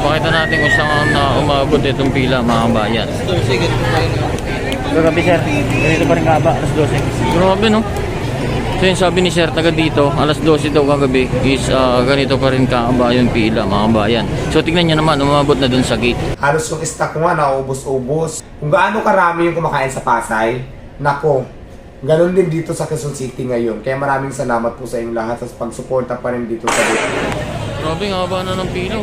Papakita natin kung saan na umabot itong pila mga kabayan. Kagabi sir, ganito pa rin kaba, alas 12. Grabe no? So yun sabi ni Sir taga dito, alas 12 daw kagabi is ah, ganito pa rin kaaba yung pila mga kabayan. So tignan nyo naman, umabot na dun sa gate. Halos yung stock nga, naubos-ubos. Kung gaano karami yung kumakain sa Pasay, nako, ganun din dito sa Quezon City ngayon. Kaya maraming salamat po sa inyong lahat sa pagsuporta pa rin dito sa dito. Grabe nga ba na ng pila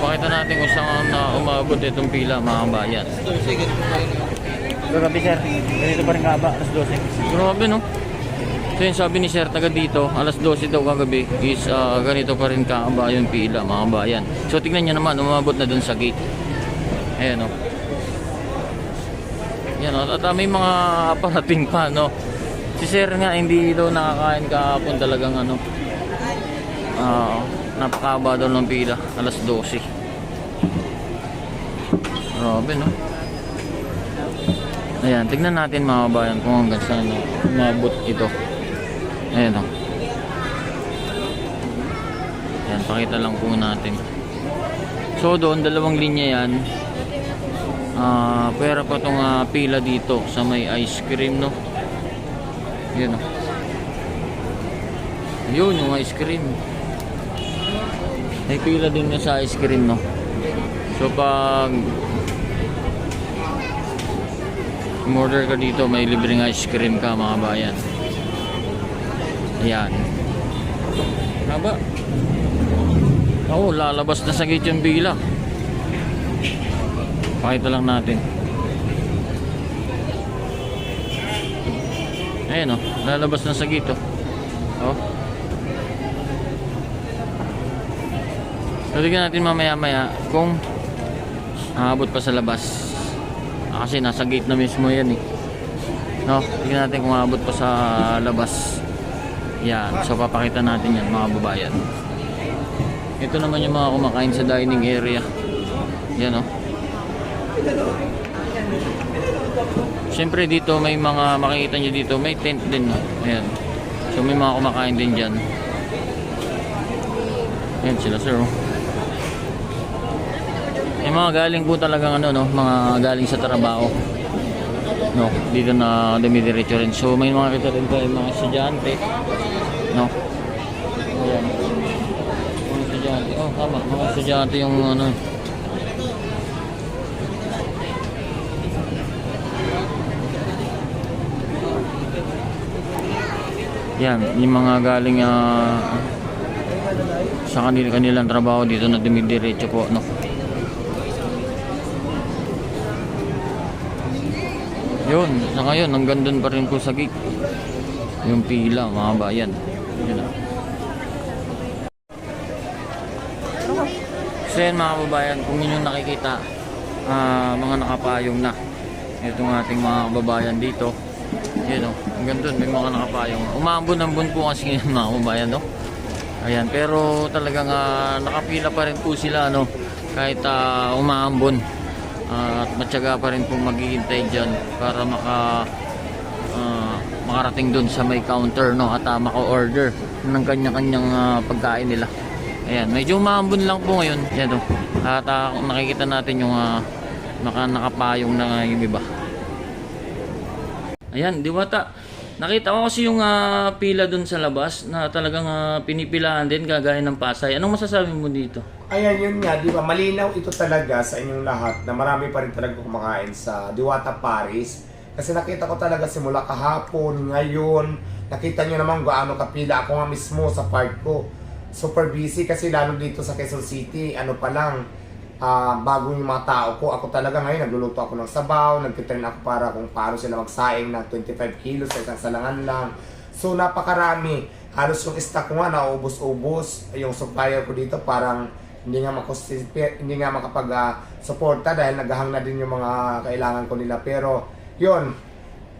Papakita natin kung saan na umabot itong pila mga kabayan. Kagabi sir, ganito pa rin kaba, alas 12. Grabe no? So yun sabi ni Sir taga dito, alas 12 daw kagabi is ah, ganito pa rin kaaba yung pila mga kabayan. So tignan nyo naman, umabot na dun sa gate. Ayan o. Yan o, at ah, may mga parating pa no. Si Sir nga hindi daw nakakain kahapon talagang ano. Ah, napakaba daw ng pila, alas 12. Grabe no. Ayan, tignan natin mga kabayan kung hanggang saan na umabot ito. Ayan o. Ayan, pakita lang po natin. So doon, dalawang linya yan. Ah, pera pa tong ah, pila dito sa may ice cream, no? Yan o. Yun, yung ice cream. May pila din na sa ice cream, no? So pag umorder ka dito, may libreng ice cream ka mga bayan. Ayan. Haba. Oo, lalabas na sa gate yung bila. Pakita lang natin. Ayan o, lalabas na sa gate o. Oh. So, tignan natin mamaya maya kung aabot pa sa labas. Ah, Kasi nasa gate na mismo yan eh. No, tignan natin kung aabot pa sa labas. Yan, so papakita natin yan mga babayan. Ito naman yung mga kumakain sa dining area. Yan oh. Siyempre dito may mga makikita nyo dito, may tent din. No? Ayan. So may mga kumakain din dyan. Ayan sila sir oh. May mga galing po talagang ano no, mga galing sa trabaho. No, dito na dumidiretso rin. So may mga kita rin tayo mga estudyante. No. Ayan. Mga estudyante. Oh, tama. Mga estudyante yung ano. Yan, yung mga galing ah, sa kanil kanilang trabaho dito na dumidiretso po, no. Yun, sa ngayon, hanggang doon pa rin po sa gate. Yung pila, mga bayan. Yun na. So yan mga kababayan, kung inyong nakikita, ah, mga nakapayong na. Itong ating mga kababayan dito. Yun o, hanggang doon may mga nakapayong. Umambon-ambon po kasi yan mga kababayan, no? Ayan, pero talagang ah, nakapila pa rin po sila, no? Kahit ah, umaambon. Ah, at matyaga pa rin pong maghihintay dyan para maka ah, makarating doon sa may counter no at uh, maka-order ng kanya-kanyang ah, pagkain nila. Ayan, medyo umambon lang po ngayon. Yan oh. At kung nakikita natin yung ah, naka nakapayong na nga yung iba. Ayan, diwata. Nakita ko kasi yung ah, pila doon sa labas na talagang ah, pinipilahan din kagaya ng Pasay. Anong masasabi mo dito? Ayan yun nga, di ba? Malinaw ito talaga sa inyong lahat na marami pa rin talaga kumakain sa Diwata Paris. Kasi nakita ko talaga simula kahapon, ngayon, nakita nyo naman gaano kapila ako nga mismo sa part ko. Super busy kasi lalo dito sa Quezon City, ano pa lang, ah bago yung mga tao ko. Ako talaga ngayon, nagluluto ako ng sabaw, nagtitrain ako para kung paano sila magsaing ng 25 kilos sa isang salangan lang. So napakarami. Halos yung stock ko nga naubos-ubos. Yung supplier ko dito parang hindi nga makosispe, hindi nga makapag-suporta dahil naghahang na din yung mga kailangan ko nila. Pero yun,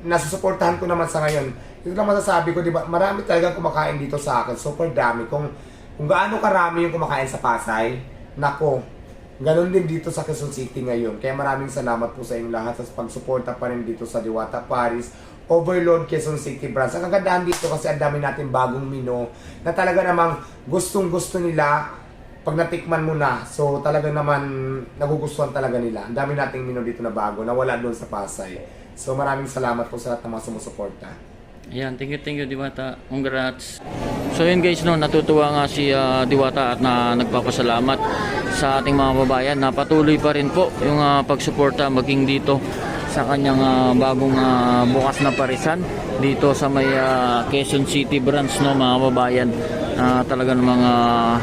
nasusuportahan ko naman sa ngayon. Ito lang masasabi ko, di ba, marami talagang kumakain dito sa akin. Super dami. Kung, kung gaano karami yung kumakain sa Pasay, nako, Ganon din dito sa Quezon City ngayon. Kaya maraming salamat po sa inyong lahat sa pagsuporta pa rin dito sa Diwata Paris, Overload Quezon City Branch. Ang kagandahan dito kasi ang dami natin bagong menu na talaga namang gustong gusto nila pag natikman mo na, so talaga naman nagugustuhan talaga nila. Ang dami nating menu dito na bago, na wala doon sa Pasay. So maraming salamat po sa lahat ng mga sumusuporta. Ayan, thank you, thank you Diwata. Congrats. So yun guys, no, natutuwa nga si ah, Diwata at na nagpapasalamat sa ating mga babayan na patuloy pa rin po yung ah, pagsuporta maging dito sa kanyang ah, bagong ah, bukas na parisan dito sa may ah, Quezon City branch no mga babayan Ah, talaga namang ah,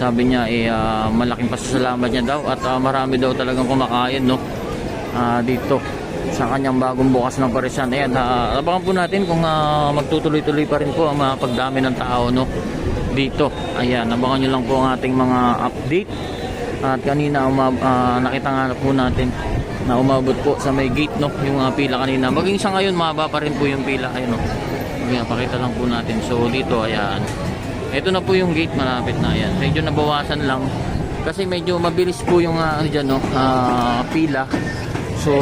sabi niya eh ah, malaking pasasalamat niya daw at ah, marami daw talagang kumakain no ah, dito sa kanyang bagong bukas ng parisan. Ayan, uh, abangan po natin kung ah, magtutuloy-tuloy pa rin po ang mga pagdami ng tao no dito. Ayan, abangan nyo lang po ang ating mga update. At kanina ah, nakita nga po natin na umabot po sa may gate no, yung mga pila kanina. Maging sa ngayon mahaba pa rin po yung pila ayun no. Ayan, pakita lang po natin. So dito ayan. Ito na po yung gate malapit na ayan. Medyo nabawasan lang kasi medyo mabilis po yung ah, ano diyan no, ah, pila. So,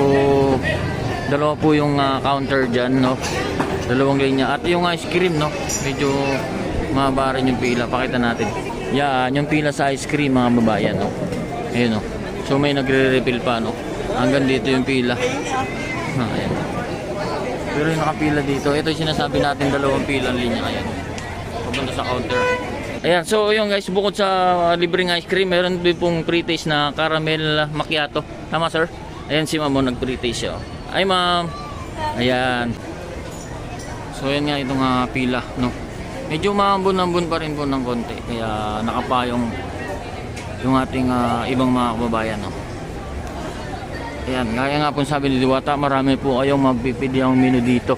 dalawa po yung ah, counter dyan, no? Dalawang linya. At yung ice cream, no? Medyo mahaba rin yung pila. Pakita natin. Yan, yung pila sa ice cream, mga babayan, no? Ayun, no? So, may nagre-refill pa, no? Hanggang dito yung pila. Ha, ayan. Pero yung nakapila dito, ito yung sinasabi natin, dalawang pila linya. Ayan. Papunta sa counter. Ayan, so yun guys, bukod sa uh, libreng ice cream, meron din pong pre-taste na caramel macchiato. Tama sir? Ayan si ma'am, oh, nag-pre-taste siya. oh. Ay ma'am. Ayan. So yan nga itong uh, pila, no. Medyo maambon-ambon pa rin po ng konti. Kaya nakapayong yung ating ah, ibang mga kababayan, no. Ayan, gaya nga po sabi ni Diwata, marami po kayong magpipili ang menu dito.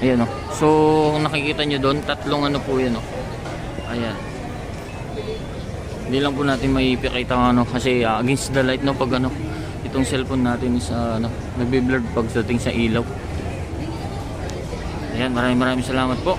Ayan, no. So, nakikita nyo doon, tatlong ano po yun, no. Ayan. Hindi lang po natin maipikita ano kasi ah, against the light no pag ano itong cellphone natin is ah, ano nagbe-blur pagdating sa ilaw. Ayan, maraming maraming salamat po.